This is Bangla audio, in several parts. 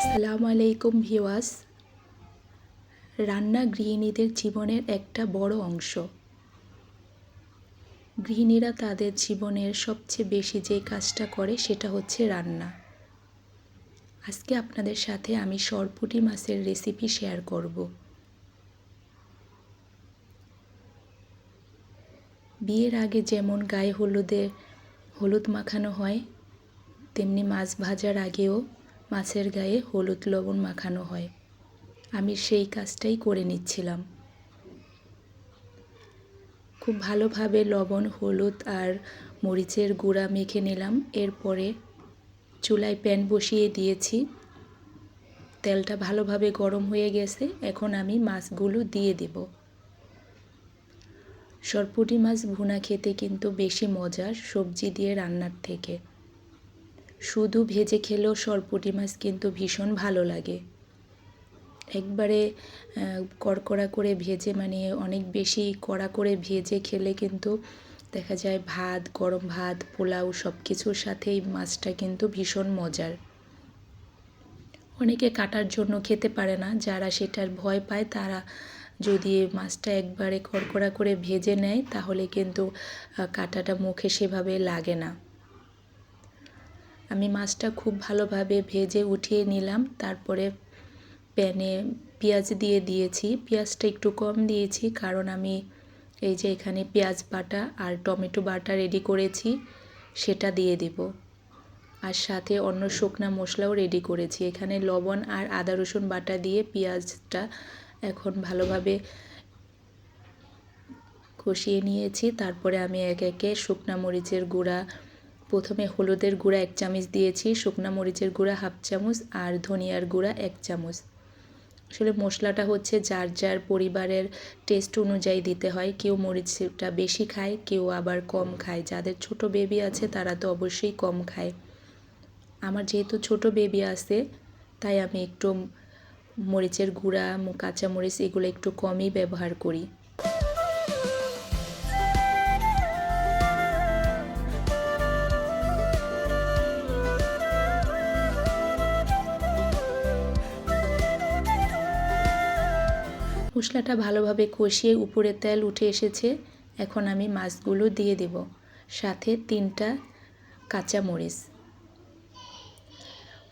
আসসালামু আলাইকুম ভিওয়াস রান্না গৃহিণীদের জীবনের একটা বড় অংশ। গৃহিণীরা তাদের জীবনের সবচেয়ে বেশি যে কাজটা করে সেটা হচ্ছে রান্না। আজকে আপনাদের সাথে আমি সরপুটি মাছের রেসিপি শেয়ার করব। বিয়ের আগে যেমন গায়ে হলুদে হলুদ মাখানো হয়, তেমনি মাছ ভাজার আগেও মাছের গায়ে হলুদ লবণ মাখানো হয়। আমি সেই কাজটাই করে নিচ্ছিলাম। খুব ভালোভাবে লবণ, হলুদ আর মরিচের গুঁড়া মেখে নিলাম। এরপরে চুলায় প্যান বসিয়ে দিয়েছি। তেলটা ভালোভাবে গরম হয়ে গেছে। এখন আমি মাছগুলো দিয়ে দেব। সরপুটি মাছ ভুনা খেতে কিন্তু বেশি মজার সবজি দিয়ে রান্নার থেকে। শুধু ভেজে খেলেও সরপুটি মাছ কিন্তু ভীষণ ভালো লাগে। একবারে কড়কড়া করে ভেজে মানে অনেক বেশি কড়া করে ভেজে খেলে কিন্তু দেখা যায় ভাত, গরম ভাত, পোলাও সব কিছুর সাথেই মাছটা কিন্তু ভীষণ মজার। অনেকে কাটার জন্য খেতে পারে না, যারা সেটার ভয় পায় তারা যদি মাছটা একবারে কড়কড়া করে ভেজে নেয় তাহলে কিন্তু কাটাটা মুখে সেভাবে লাগে না। আমি মাছটা খুব ভালোভাবে ভেজে উঠিয়ে নিলাম। তারপরে প্যানে পেঁয়াজ দিয়ে দিয়েছি। পেঁয়াজটা একটু কম দিয়েছি কারণ আমি এই যে এখানে পেঁয়াজ বাটা আর টমেটো বাটা রেডি করেছি, সেটা দিয়ে দেব। আর সাথে অন্য শুকনা মশলাও রেডি করেছি। এখানে লবণ আর আদা রসুন বাটা দিয়ে পেঁয়াজটা এখন ভালোভাবে কষিয়ে নিয়েছি। তারপরে আমি এক একে শুকনা মরিচের গুঁড়া প্রথমে হলুদের গুঁড়া এক চামচ দিয়েছি, শুকনা মরিচের গুঁড়া হাফ চামচ আর ধনিয়ার গুঁড়া এক চামচ। আসলে মশলাটা হচ্ছে যার যার পরিবারের টেস্ট অনুযায়ী দিতে হয়। কেউ মরিচটা বেশি খায়, কেউ আবার কম খায়। যাদের ছোট বেবি আছে, তারা তো অবশ্যই কম খায়। আমার যেহেতু ছোট বেবি আছে, তাই আমি একটু মরিচের গুঁড়া কাঁচা মরিচ এগুলো একটু কমই ব্যবহার করি। মশলাটা ভালোভাবে কষিয়ে উপরে তেল উঠে এসেছে, এখন আমি মাছগুলো দিয়ে দেব। সাথে তিনটা কাঁচা মরিচ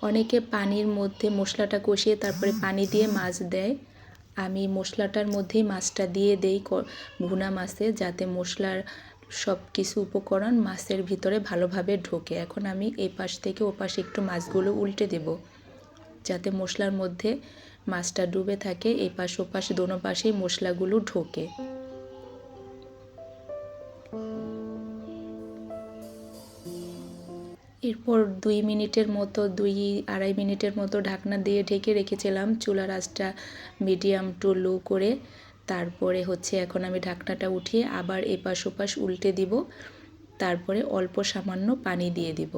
অনেকে পানির মধ্যে মশলাটা কষিয়ে তারপরে পানি দিয়ে মাছ দেয়। আমি মশলাটার মধ্যেই মাছটা দিয়ে দেই ভুনা মাছে, যাতে মশলার সব কিছু উপকরণ মাছের ভিতরে ভালোভাবে ঢোকে। এখন আমি এই পাশ থেকে ও পাশে একটু মাছগুলো উল্টে দেব, যাতে মশলার মধ্যে মাছটা ডুবে থাকে এই পাশ ও পাশে দোনো পাশেই মশলাগুলো ঢোকে। এরপর দুই মিনিটের মতো, দুই আড়াই মিনিটের মতো ঢাকনা দিয়ে ঢেকে রেখেছিলাম। চুলার আঁচটা মিডিয়াম টু লো করে তারপরে হচ্ছে এখন আমি ঢাকনাটা উঠিয়ে আবার এপাশ ওপাশ উল্টে দিব। তারপরে অল্প সামান্য পানি দিয়ে দিব।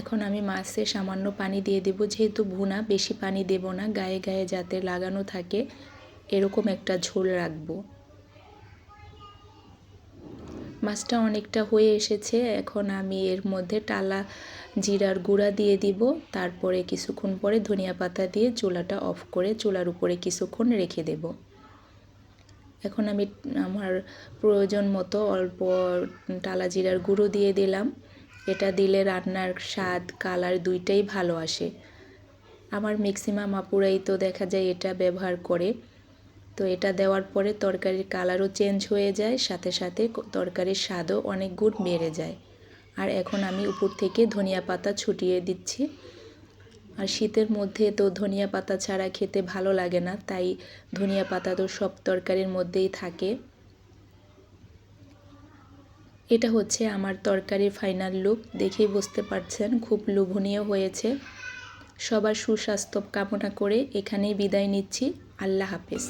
এখন আমি মাছে সামান্য পানি দিয়ে দেব, যেহেতু ভুনা বেশি পানি দেব না, গায়ে গায়ে যাতে লাগানো থাকে, এরকম একটা ঝোল রাখব। মাছটা অনেকটা হয়ে এসেছে, এখন আমি এর মধ্যে টালা জিরার গুঁড়া দিয়ে দিব, তারপরে কিছুক্ষণ পরে ধনিয়া পাতা দিয়ে চুলাটা অফ করে চুলার উপরে কিছুক্ষণ রেখে দেব। এখন আমি আমার প্রয়োজন মতো অল্প টালা জিরার গুঁড়ো দিয়ে দিলাম। এটা দিলে রান্নার স্বাদ, কালার দুইটাই ভালো আসে। আমার ম্যাক্সিমাম আপুরাই তো দেখা যায় এটা ব্যবহার করে। তো এটা দেওয়ার পরে তরকারির কালারও চেঞ্জ হয়ে যায়, সাথে সাথে তরকারির স্বাদও অনেক গুণ বেড়ে যায়। আর এখন আমি উপর থেকে ধনিয়া পাতা ছুটিয়ে দিচ্ছি। আর শীতের মধ্যে তো ধনিয়া পাতা ছাড়া খেতে ভালো লাগে না, তাই ধনিয়া পাতা তো সব তরকারির মধ্যেই থাকে। এটা হচ্ছে আমার তরকারির ফাইনাল লুক দেখেই বুঝতে পারছেন, খুব লোভনীয় হয়েছে। সবার সুস্বাস্থ্য কামনা করে এখানেই বিদায় নিচ্ছি। আল্লাহ হাফেজ।